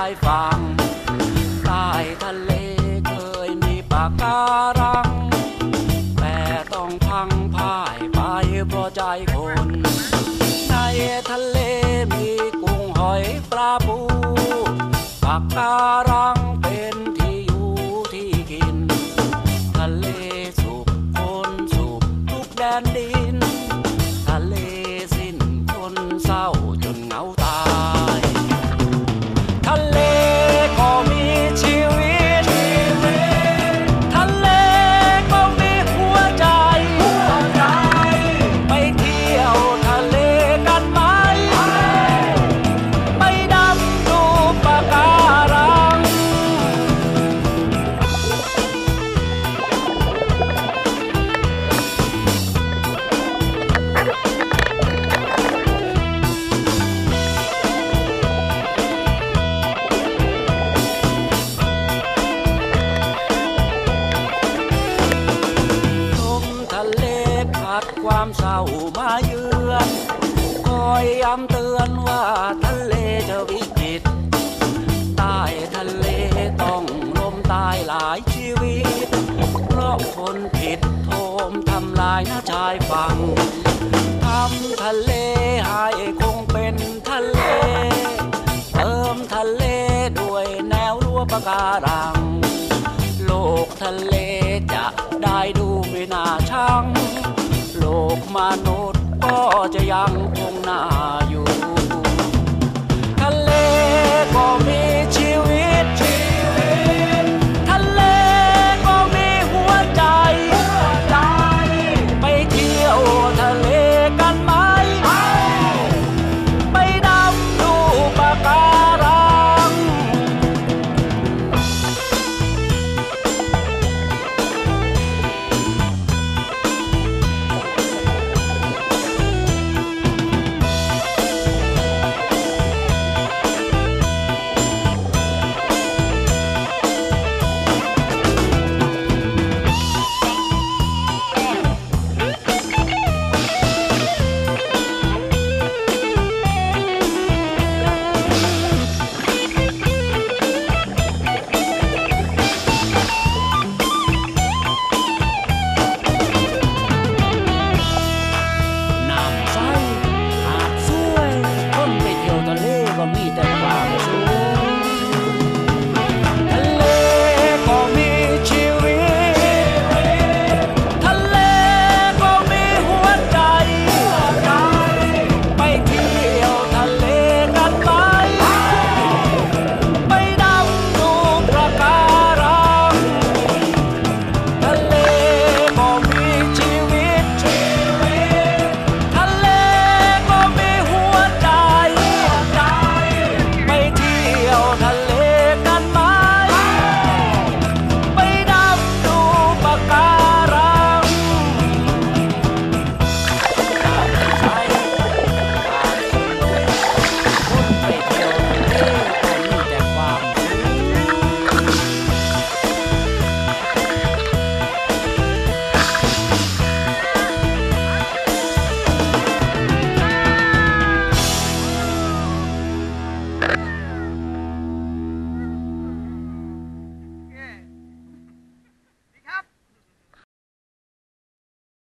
ายฝั่งใต้ทะเลเคยมีปากการัง แต่ต้องพังพ่ายไปเพราะใจคน ในทะเลมีกุ้งหอยปลาปูปากการัง ความเศร้ามาเยือนคอยย้ำเตือนว่าทะเลจะวิกฤตใต้ทะเลต้องลมตายหลายชีวิต เพราะคนผิดโทมทำลายหน้าชายฝั่งทำทะเลให้คงเป็นทะเล เติมทะเลด้วยแนวรั้วปะการัง นุษย์ก็จะยัง